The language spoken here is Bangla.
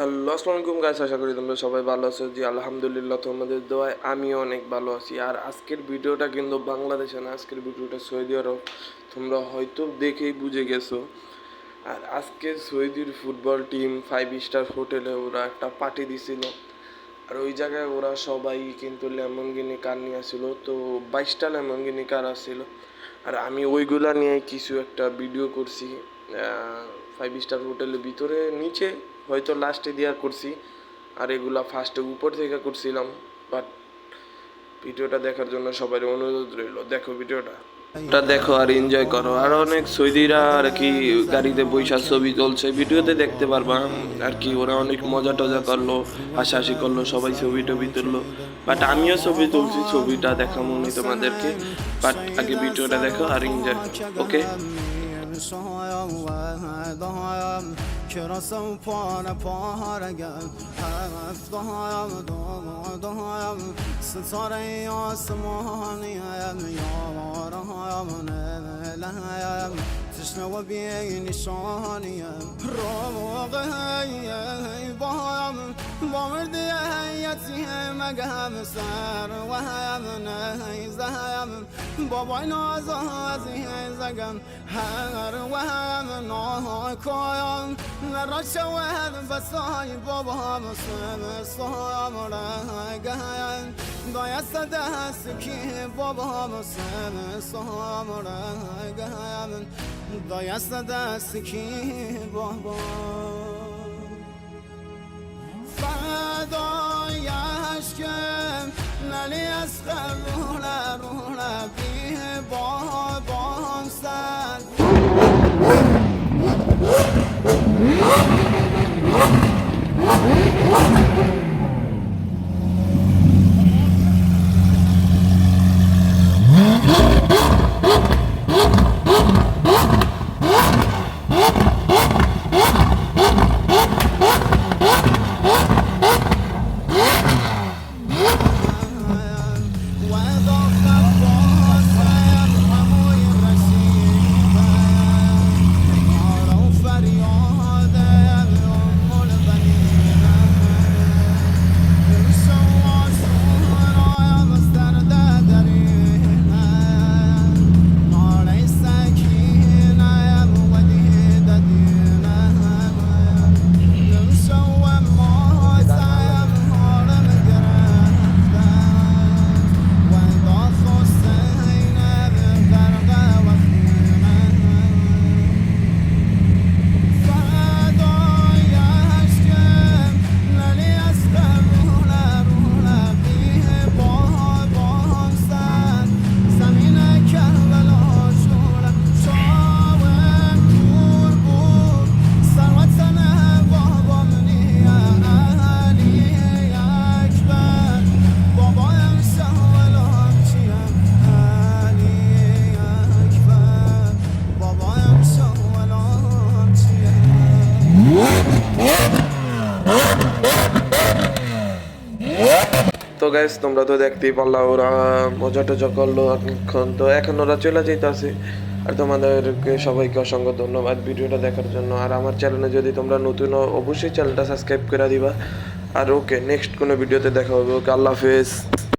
হ্যালো, আসসালামু আলাইকুম গাইস আশা করি তোমরা সবাই ভালো আছো। জি, আলহামদুলিল্লাহ, তোমাদের দোয়ায় আমিও অনেক ভালো আছি। আর আজকের ভিডিওটা কিন্তু বাংলাদেশে না, আজকের ভিডিওটা সৌদি আরব। তোমরা হয়তো দেখেই বুঝে গেছো। আর আজকে সৌদির ফুটবল টিম ফাইভ স্টার হোটেলে ওরা একটা পার্টি দিছিল। আর ওই জায়গায় ওরা সবাই কিন্তু লেমনগিনি কার নিয়ে আসছিল, তো বাইশটা লেমনগিনি কার আসছিল। আর আমি ওইগুলা নিয়ে কিছু একটা ভিডিও করছি ফাইভ স্টার হোটেলের ভিতরে, নিচে হয়তো লাস্টে দেওয়ার করছি। আর এগুলা ফার্স্টে উপর থেকে করছিলাম বাট ভিডিওটা দেখার জন্য সবাই অনুরোধ রইল। দেখো ভিডিওটা ওটা দেখো আর এনজয় করো। আর অনেক সৌদিরা আর কি গাড়িতে বৈশা ছবি তুলছে। ভিডিওতে দেখতে পারবা আর কি, ওরা অনেক মজা টজা করল, হাসাহাসি করল, সবাই ছবি টবি তুললো। বাট আমিও ছবি তুলছি, ছবিটা দেখা মনে তোমাদেরকে। বাট আগে ভিডিওটা দেখো আর এনজয় ওকে شایم و دایم کراسم پاره پارگم هفت دایم دایم ستاره آسمانیم یارم نلایم تشنه تسنو بيني صانية روغ هيا بام بامرد هيتي مقام سر وهم نهي زهم بابای نازازی زگم هر وهم ناها کایم نرا شود بسای بابا مسلم سام رگن Vajasa da suki babam sen sonra gamen Vajasa da suki babam. Fadoi aşkım Lali asgar ruhla ruhla bir babam guys তোমরা তো দেখতেই পারলা, ওরা মজা টজা করল এখন তো এখন ওরা চলে যাইতেছে। আর তোমাদেরকে সবাইকে অসংখ্য ধন্যবাদ ভিডিওটা দেখার জন্য। আর আমার চ্যানেলে যদি তোমরা নতুন, অবশ্যই চ্যানেলটা সাবস্ক্রাইব করে দিবা। আর ওকে নেক্সট কোনো ভিডিওতে দেখা হবে। ওকে, আল্লাহ হাফেজ।